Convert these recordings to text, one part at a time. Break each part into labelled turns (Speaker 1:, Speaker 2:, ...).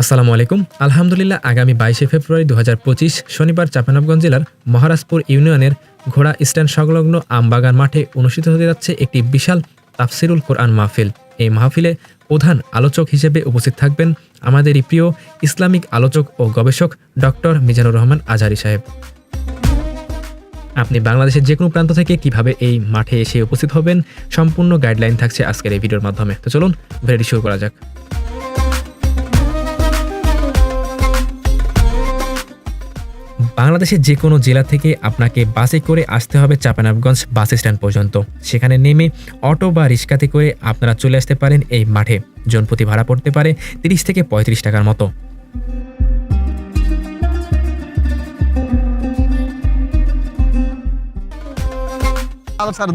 Speaker 1: আসসালামু আলাইকুম। আলহামদুলিল্লাহ আগামী বাইশে ফেব্রুয়ারি দু হাজার পঁচিশ শনিবার চাপানবগঞ্জ জেলার মহারাজপুর ইউনিয়নের ঘোড়া স্ট্যান্ড সংলগ্ন আমবাগান মাঠে অনুষ্ঠিত হতে যাচ্ছে একটি বিশাল তাফসিরুল কোরআন মাহফিল। এই মাহফিলে প্রধান আলোচক হিসেবে উপস্থিত থাকবেন আমাদেরই প্রিয় ইসলামিক আলোচক ও গবেষক ডক্টর মিজানুর রহমান আজহারি সাহেব। আপনি বাংলাদেশের যে কোনো প্রান্ত থেকে কীভাবে এই মাঠে এসে উপস্থিত হবেন, সম্পূর্ণ গাইডলাইন থাকছে আজকের এই ভিডিওর মাধ্যমে। তো চলুন, ভিডিওটি শুরু করা যাক। বাংলাদেশের যে কোনো জেলা থেকে আপনাকে বাসে করে আসতে হবে চাপানাবগঞ্জ বাস স্ট্যান্ড পর্যন্ত। সেখানে নেমে অটো বা রিক্সাতে করে আপনারা চলে আসতে পারেন এই মাঠে। জনপ্রতি ভাড়া পড়তে পারে তিরিশ থেকে পঁয়ত্রিশ টাকার মতো।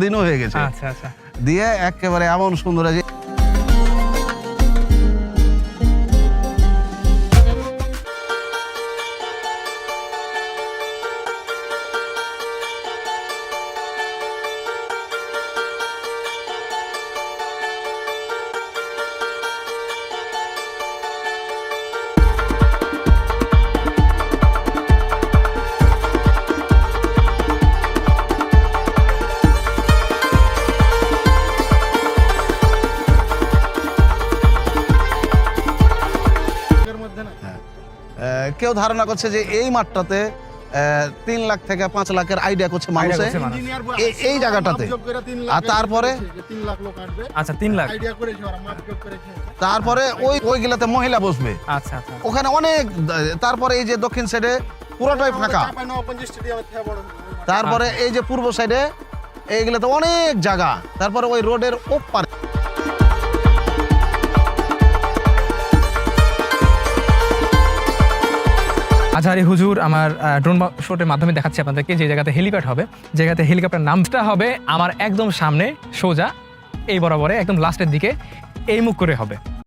Speaker 2: দিনও হয়ে গেছে।
Speaker 3: আচ্ছা আচ্ছা।
Speaker 2: দিয়ে একেবারে এমন সুন্দর যে কেউ ধারণা করছে যে এই মাঠটাতে তিন লাখ থেকে পাঁচ লাখের আইডিয়া
Speaker 3: করছে মানুষে।
Speaker 2: এই- এই জায়গাটাতে। আর তারপরে?
Speaker 3: আচ্ছা তিন লাখ।
Speaker 2: তারপরে ওই ওইগুলাতে মহিলা বসবে।
Speaker 3: আচ্ছা আচ্ছা।
Speaker 2: ওখানে অনেক তারপরে এই যে দক্ষিণ সাইডে পুরোটাই ফাঁকা। তারপরে এই যে পূর্ব সাইডে এইগুলাতে অনেক জায়গা। তারপরে ওই রোডের ওপারে
Speaker 3: আজহারি হুজুর, আমার ড্রোন শোটের মাধ্যমে দেখাচ্ছি আপনাদেরকে যে জায়গাতে হেলিপ্যাড হবে। যে জায়গাতে হেলিকপ্টার নামটা হবে আমার একদম সামনে, সোজা, এই বরাবরে, একদম লাস্টের দিকে, এই মুখ করে হবে।